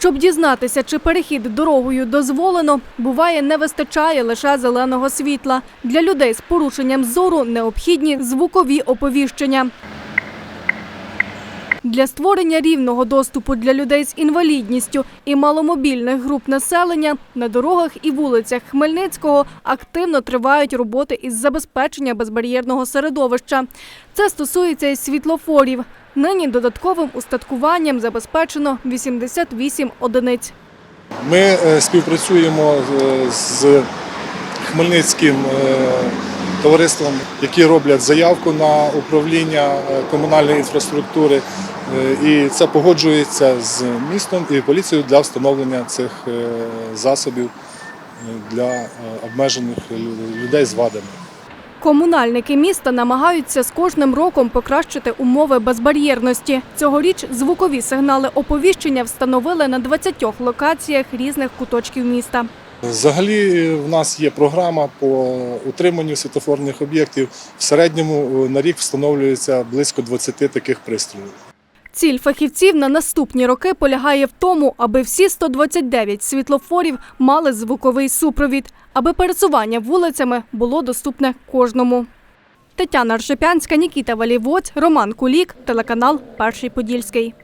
Щоб дізнатися, чи перехід дорогою дозволено, буває не вистачає лише зеленого світла. Для людей з порушенням зору необхідні звукові оповіщення. Для створення рівного доступу для людей з інвалідністю і маломобільних груп населення на дорогах і вулицях Хмельницького активно тривають роботи із забезпечення безбар'єрного середовища. Це стосується і світлофорів. Нині додатковим устаткуванням забезпечено 88 одиниць. Ми е, співпрацюємо е, з Хмельницьким товариством, які роблять заявку на управління е, комунальної інфраструктури, Е, і це погоджується з містом і поліцією для встановлення цих е, засобів для обмежених людей з вадами. Комунальники міста намагаються з кожним роком покращити умови безбар'єрності. Цьогоріч звукові сигнали оповіщення встановили на 20 локаціях різних куточків міста. Взагалі в нас є програма по утриманню світофорних об'єктів. В середньому е, на рік встановлюється близько 20 таких пристроїв. Ціль фахівців на наступні роки полягає в тому, аби всі 129 світлофорів мали звуковий супровід, аби пересування вулицями було доступне кожному. Тетяна Ржепянська, Нікіта Валівоць, Роман Кулік, телеканал Перший Подільський.